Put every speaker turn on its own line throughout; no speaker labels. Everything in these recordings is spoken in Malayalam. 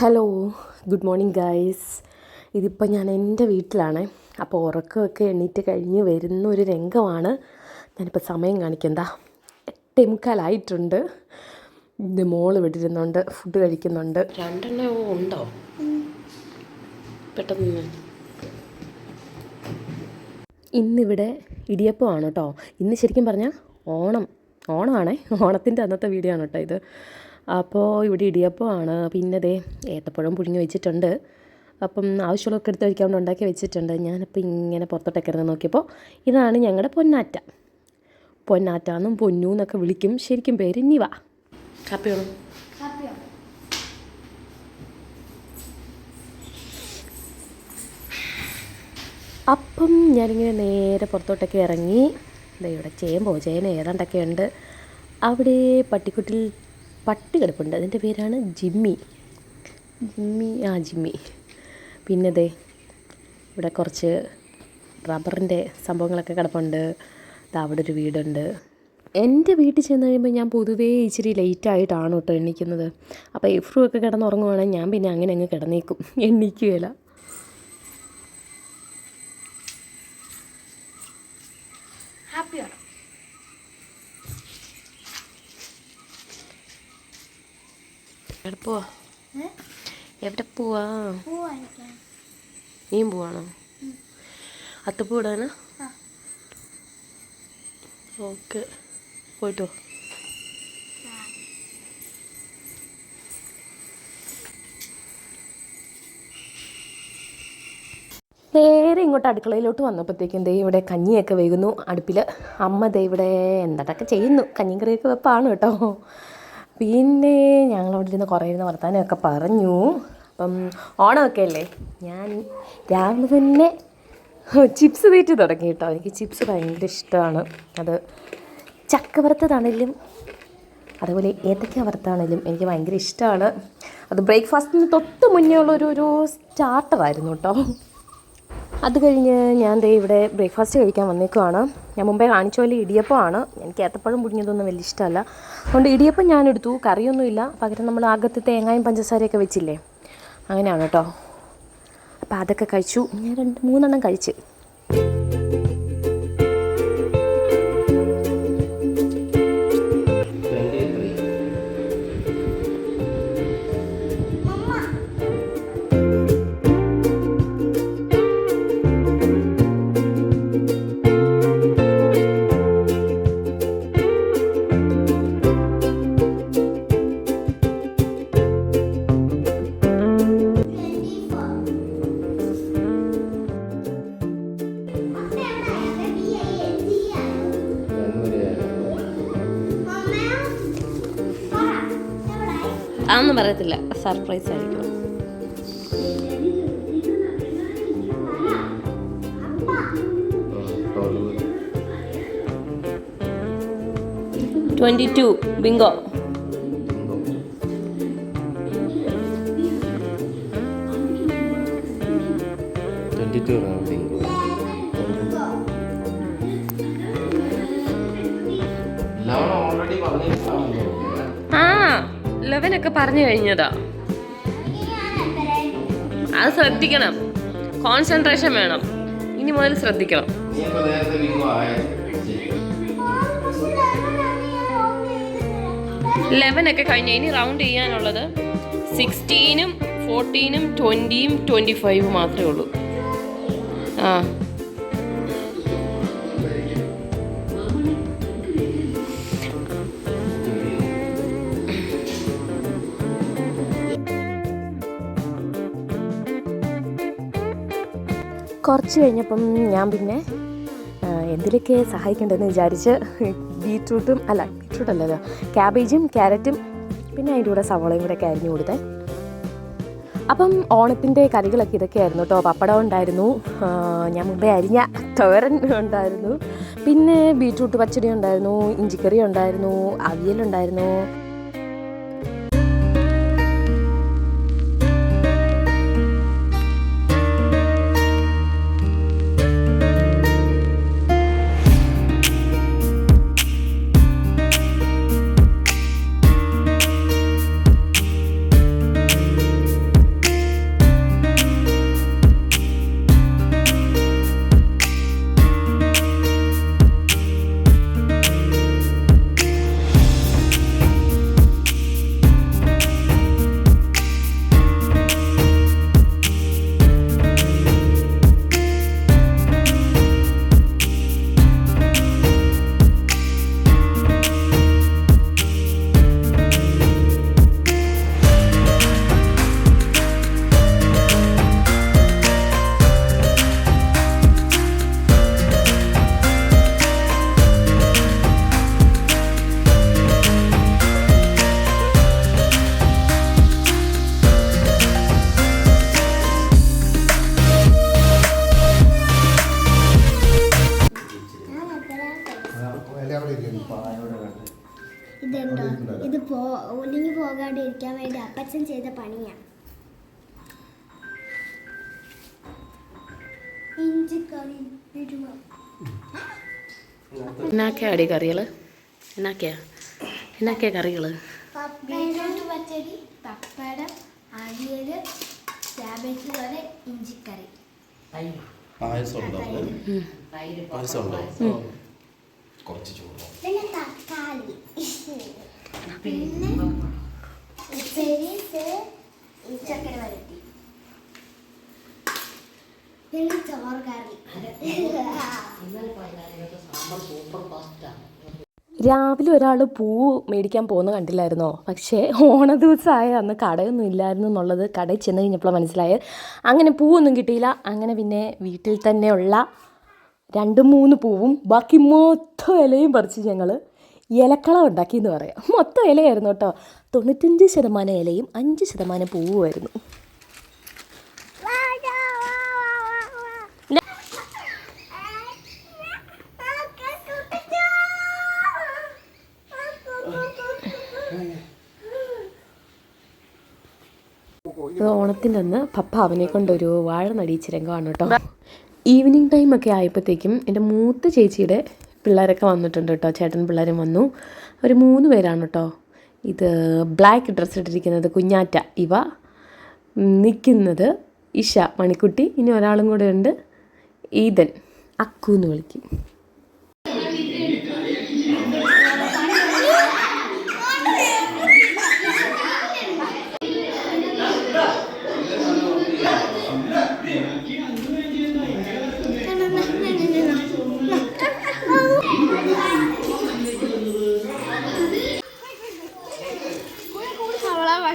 ഹലോ ഗുഡ് മോർണിംഗ് ഗായ്സ് ഇതിപ്പോൾ ഞാൻ എന്റെ വീട്ടിലാണ്. അപ്പോൾ ഉറക്കമൊക്കെ എണീറ്റ് കഴിഞ്ഞ് വരുന്ന ഒരു രംഗമാണ്. ഞാനിപ്പോൾ സമയം കാണിക്കണ്ട എട്ടേ മുക്കാലായിട്ടുണ്ട്. ഇത് മോൾ വിട്ടിരുന്നുണ്ട് ഫുഡ് കഴിക്കുന്നുണ്ട്. രണ്ടെണ്ണം ഉണ്ടോ? പെട്ടെന്ന്. ഇന്നിവിടെ ഇടിയപ്പമാണ് കേട്ടോ. ഇന്ന് ശരിക്കും പറഞ്ഞാൽ ഓണം. ഓണമാണേ. ഓണത്തിന്റെ അന്നത്തെ വീഡിയോ ആണ് കേട്ടോ ഇത്. അപ്പോൾ ഇവിടെ ഇടിയപ്പമാണ്. പിന്നെ ദേ ഏത്തപ്പഴം പുഴുങ്ങി വെച്ചിട്ടുണ്ട്. അപ്പം ആവശ്യമുള്ളതൊക്കെ എടുത്ത് കഴിക്കാൻ വേണ്ടി ഉണ്ടാക്കി വെച്ചിട്ടുണ്ട്. ഞാനിപ്പോൾ ഇങ്ങനെ പുറത്തോട്ടൊക്കെ ഇറങ്ങി നോക്കിയപ്പോൾ ഇതാണ് ഞങ്ങളുടെ പൊന്നാറ്റ. പൊന്നാറ്റ എന്നും പൊന്നു എന്നൊക്കെ വിളിക്കും. ശരിക്കും പേര് നിവ. കാപ്പിയോളൂ അപ്പം ഞാനിങ്ങനെ നേരെ പുറത്തോട്ടൊക്കെ ഇറങ്ങി. ഇവിടെ ചേമ്പോ ചേന ഏതാണ്ടൊക്കെ ഉണ്ട്. അവിടെ പട്ടിക്കുട്ടിൽ പട്ടി കിടപ്പുണ്ട്. അതിന്റെ പേരാണ് ജിമ്മി. ജിമ്മി ആ ജിമ്മി. പിന്നെ ദേ ഇവിടെ കുറച്ച് റബ്ബറിന്റെ സംഭവങ്ങളൊക്കെ കിടപ്പുണ്ട്. അവിടെ ഒരു വീടുണ്ട്. എന്റെ വീട്ടിൽ ചെന്ന് കഴിയുമ്പോൾ ഞാൻ പൊതുവേ ഇച്ചിരി ലേറ്റായിട്ടാണ് കേട്ടോ എണീക്കുന്നത്. അപ്പോൾ എഫ്രു ഒക്കെ കിടന്നുറങ്ങുവാണെങ്കിൽ ഞാൻ പിന്നെ അങ്ങനെ അങ്ങ് കിടന്നേക്കും. എണീക്കുകയില്ല. എവിടെ പോവാ. എവിടെ പോവാ?
നീ
നീയും പോവാണോ അത്തപ്പൂ ഇടാനാ. ഓക്കെ. പോയിട്ടോ നേരെ ഇങ്ങോട്ട് അടുക്കളയിലോട്ട് വന്നപ്പോഴത്തേക്കും ദേ ഇവിടെ കഞ്ഞിയൊക്കെ വേകുന്നു. അടുപ്പിൽ അമ്മ ദേ ഇവിടെ എന്തൊക്കെ ചെയ്യുന്നു. കഞ്ഞിക്കറിയൊക്കെ വെപ്പാണ് കേട്ടോ. പിന്നെ ഞങ്ങളവിടെ ഇരുന്ന് കുറേ ഇരുന്ന് വർത്താനമൊക്കെ പറഞ്ഞു. അപ്പം ഓണമൊക്കെ അല്ലേ? ഞാൻ രാവിലെ തന്നെ ചിപ്സ് തീറ്റ് തുടങ്ങി കേട്ടോ. എനിക്ക് ചിപ്സ് ഭയങ്കര ഇഷ്ടമാണ്. അത് ചക്ക വറുത്തതാണെങ്കിലും അതുപോലെ ഏത്തക്ക വറുത്താണെങ്കിലും എനിക്ക് ഭയങ്കര ഇഷ്ടമാണ്. അത് ബ്രേക്ക്ഫാസ്റ്റിന് തൊട്ട് മുന്നേ ഉള്ളൊരു ഒരു സ്റ്റാർട്ടറായിരുന്നു കേട്ടോ. അത് കഴിഞ്ഞ് ഞാൻ ദേ ഇവിടെ ബ്രേക്ക്ഫാസ്റ്റ് കഴിക്കാൻ വന്നേക്കുവാണ്. ഞാൻ മുമ്പേ കാണിച്ച പോലെ ഇടിയപ്പമാണ്. എനിക്ക് ഏത്തപ്പഴം പുടിഞ്ഞതൊന്നും വലിയ ഇഷ്ടമല്ല. അതുകൊണ്ട് ഇടിയപ്പം ഞാൻ എടുത്തു. കറിയൊന്നുമില്ല പകരം നമ്മൾ അകത്ത് തേങ്ങയും പഞ്ചസാരയൊക്കെ വെച്ചില്ലേ? അങ്ങനെയാണ് കേട്ടോ. അപ്പോൾ അതൊക്കെ കഴിച്ചു. ഞാൻ രണ്ട് മൂന്നെണ്ണം കഴിച്ച്. പറയത്തില്ല സർപ്രൈസ് ആയിരിക്കും. Twenty two. Bingo.
Twenty two rounding
ലെവനൊക്കെ പറഞ്ഞു കഴിഞ്ഞതാ. അത് ശ്രദ്ധിക്കണം. കോൺസെൻട്രേഷൻ വേണം. ഇനി മുതൽ ശ്രദ്ധിക്കണം. ലെവനൊക്കെ കഴിഞ്ഞ ഇനി റൗണ്ട് ചെയ്യാനുള്ളത് സിക്സ്റ്റീനും ഫോർട്ടീനും ട്വന്റിയും ട്വന്റി ഫൈവും മാത്രമേ ഉള്ളൂ. ആ. കുറച്ച് കഴിഞ്ഞപ്പം ഞാൻ പിന്നെ എന്തിലൊക്കെ സഹായിക്കേണ്ടതെന്ന് വിചാരിച്ച് ബീട്രൂട്ടും അല്ല ബീട്രൂട്ട് അല്ലല്ലോ ക്യാബേജും ക്യാരറ്റും പിന്നെ അതിന്റെ കൂടെ സവോളയും കൂടെ ഒക്കെ അരിഞ്ഞു കൊടുത്തേ. അപ്പം ഓണത്തിന്റെ കറികളൊക്കെ ഇതൊക്കെയായിരുന്നു കേട്ടോ. പപ്പടം ഉണ്ടായിരുന്നു ഞാൻ മുമ്പേ അരിഞ്ഞ തോരൻ ഉണ്ടായിരുന്നു. പിന്നെ ബീട്രൂട്ട് പച്ചടി ഉണ്ടായിരുന്നു ഇഞ്ചിക്കറി ഉണ്ടായിരുന്നു അവിയലുണ്ടായിരുന്നു
ഇതുണ്ടോ? ഇത് പോ ഒലിഞ്ഞു പോകാണ്ട് ഇരിക്കാൻ വേണ്ടി അപ്പച്ചൻ ചെയ്ത പണിയാണ് ഇഞ്ചിക്കറി
എന്നാക്കിയാ അടി കറികൾ എന്നാക്കിയാ? എന്നാക്കിയാ കറികൾ
ബീറ്റ്റൂട്ട് പച്ചടി പപ്പടം അവിയൽ ക്യാബേജ് കറി ഇഞ്ചിക്കറി.
പായസം ഉണ്ടോ പായസം ഉണ്ടോ കുറച്ച് ചൂട്
പിന്നെ തക്കാളി. പിന്നെ ഉപ്പേരി ചക്കര വരട്ടി. പിന്നെ ചോറ് കറി.
രാവിലെ ഒരാൾ പൂ മേടിക്കാൻ പോകുന്ന കണ്ടില്ലായിരുന്നോ? പക്ഷേ ഓണ ദിവസമായ അന്ന് കടയൊന്നും ഇല്ലായിരുന്നു എന്നുള്ളത് കടയിൽ ചെന്ന് കഴിഞ്ഞപ്പോൾ മനസ്സിലായത്. അങ്ങനെ പൂവൊന്നും കിട്ടിയില്ല. അങ്ങനെ പിന്നെ വീട്ടിൽ തന്നെയുള്ള രണ്ട് മൂന്ന് പൂവും ബാക്കി മൊത്തം ഇലയും പറിച്ച് ഞങ്ങൾ ഇലക്കളം ഉണ്ടാക്കി എന്ന് പറയാം. മൊത്തം ഇലയായിരുന്നു കേട്ടോ. തൊണ്ണൂറ്റഞ്ച് ശതമാനം ഇലയും അഞ്ച് ശതമാനം പൂവുമായിരുന്നു ഓണത്തിന്റെ അന്ന് പപ്പ അവനെ കൊണ്ടൊരു വാഴ നടിയിച്ച രംഗമാണ് കേട്ടോ. ഈവനിങ് ഒക്കെ ആയപ്പോഴത്തേക്കും എന്റെ മൂത്ത ചേച്ചിയുടെ പിള്ളേരൊക്കെ വന്നിട്ടുണ്ട് കേട്ടോ. ചേട്ടൻ പിള്ളേരും വന്നു. ഒരു മൂന്ന് പേരാണ് കേട്ടോ. ഇത് ബ്ലാക്ക് ഡ്രസ്സ് ഇട്ടിരിക്കുന്നത് കുഞ്ഞാറ്റ ഇവ. നിൽക്കുന്നത് ഇഷ മണിക്കുട്ടി ഇനി ഒരാളും കൂടെ ഉണ്ട്. ഈദൻ അക്കു എന്ന് വിളിക്കും.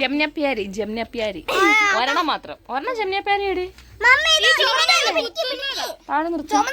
ജംനപ്യാരി ജംനപ്യാരി ഒരെണ്ണം മാത്രം. ഒരെണ്ണം ജംനപ്യാരി എടി പാട് നിർത്തും.